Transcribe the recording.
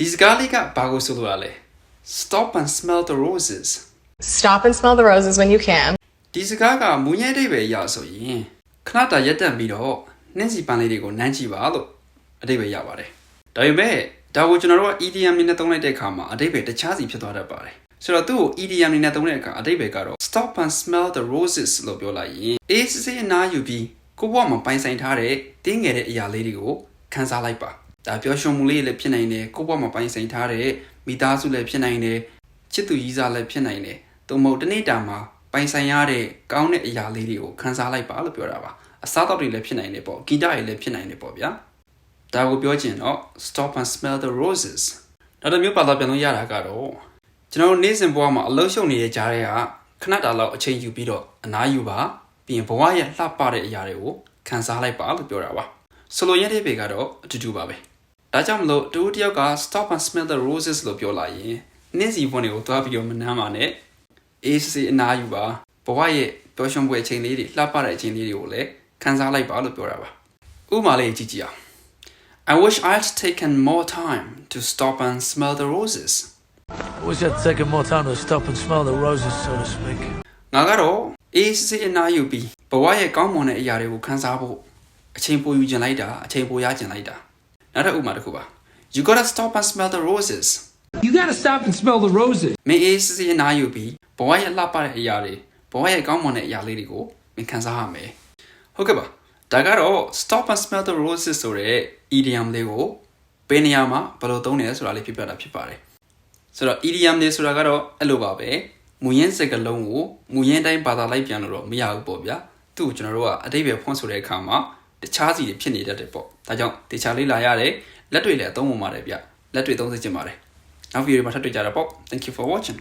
ဒီစကားလေးကဘာကိုဆိုလိုတာလဲ stop and smell the roses Stop and smell the roses when you can. ဒီစကားကမူညဲအိဗယ်အရဆိုရင်ခဏတာရက်တက်ပြီးတော့နှင်းစီပန်းလေးတွေကိုနမ်းကြည့်ပါလို့အတိတ်ပဲရပါတယ်ဒါပေမဲ့ဒါကိုကျွန်တော်တို့က EDM နဲ့သုံးလိုက်တဲ့အခါမှာအတိတ်ပဲတခြားစီဖြစ်သွားတတ်ပါတယ်ဆိုတော့သူ့ကို EDM နဲ့သုံးတဲ့အခါအတိတ်ပဲကတော့ stop and smell the roses လို့ပြောလိုက်ရင်အေးစစ်စစ်အနားယူပြီးကိုယ့်ဘဝမှာပိုင်ဆိုင်ထားတဲ့တင်းငယ်တဲ့အရာလေးတွေကိုခန်းစားလိုက်ပါ ဒါပျော်ရွှင်မှုလေးလည်းဖြစ်နိုင်တယ်ကိုယ့်ဘဝမှာပိုင်ဆိုင်ထားတဲ့မိသားစုလည်းဖြစ်နိုင်တယ်ချစ်သူကြီးစားလည်းဖြစ်နိုင်တယ်သို့မဟုတ်တနေ့တာမှာပိုင်ဆိုင်ရတဲ့ကောင်းတဲ့အရာလေးတွေကိုခန်းစားလိုက်ပါလို့ပြောတာပါအစားအသောက်တွေလည်းဖြစ်နိုင်တယ်ပေါ့ဂီတတွေလည်းဖြစ်နိုင်တယ်ပေါ့ဗျာဒါကိုပြောချင်တော့ stop and smell the roses နောက်တစ်မျိုးပါတော့ပြန်လို့ရတာကတော့ကျွန်တော်တို့နေ့စဉ်ဘဝမှာအလုပ်ရှုပ်နေတဲ့ကြားတွေကခဏတာလောက်အချိန်ယူပြီးတော့အနားယူပါပြီးရင်ဘဝရဲ့လှပတဲ့အရာတွေကိုခန်းစားလိုက်ပါလို့ပြောတာပါဆိုလိုရတဲ့ပေကတော့အတူတူပါပဲ ဒါကြောင့်မလို့တူတယောက်က stop and smell the roses လို့ပြောလာရင်နေ့စီဘွန်းတွေကိုတွားပြီးတော့မနှမ်းပါနဲ့အေးစေးအနားယူပါဘဝရဲ့ပျော်ရွှင်ပွဲအချိန်လေးတွေလှပတဲ့အချိန်လေးတွေကိုလည်းခန်းစားလိုက်ပါလို့ပြောတာပါဥပမာလေးကြည့်ကြည့်အောင် I wish I'd taken more time to stop and smell the roses I wish I'd taken more time to stop and smell the roses, so to speak. ငါကတော့အေးစေးအနားယူပြီးဘဝရဲ့ကောင်းမွန်တဲ့အရာတွေကိုခန်းစားဖို့အချိန်ပိုယူကျင်လိုက်တာအချိန်ပိုရကျင်လိုက်တာ နောက်တစ်ဥပမာတစ်ခုပါ You gotta stop and smell the roses You gotta stop and smell the roses. မင်းအေးစေးအနားယူပြီးဘဝရဲ့လှပတဲ့အရာတွေဘဝရဲ့ကောင်းမွန်တဲ့အရာလေးတွေကိုမင်းခန်းစားရမယ်ဟုတ်ကဲ့ပါဒါကတော့ stop and smell the roses ဆိုတဲ့ idiom လေးကိုဘယ်နေရာမှာဘယ်လိုသုံးလဲဆိုတာလေးပြပြတာဖြစ်ပါတယ်ဆိုတော့ idiom လေးဆိုတာကတော့အဲ့လိုပါပဲမူရင်းစကားလုံးကိုမူရင်းတိုင်းဘာသာလိုက်ပြန်လို့တော့မရဘူးပေါ့ဗျာသူ့ကိုကျွန်တော်တို့ကအတိတ်ပဲဖွင့်ဆိုတဲ့အခါမှာတခြားစီတွေဖြစ်နေတတ်တယ်ပေါ့ ဒါကြောင့်တခြားလေးလာရတယ်လက်တွေလည်းအသုံးဝင်ပါတယ်ဗျလက်တွေသုံးစေချင်ပါတယ်နောက်ဗီဒီယိုမှာထပ်တွေ့ကြတာပေါ့ thank you for watching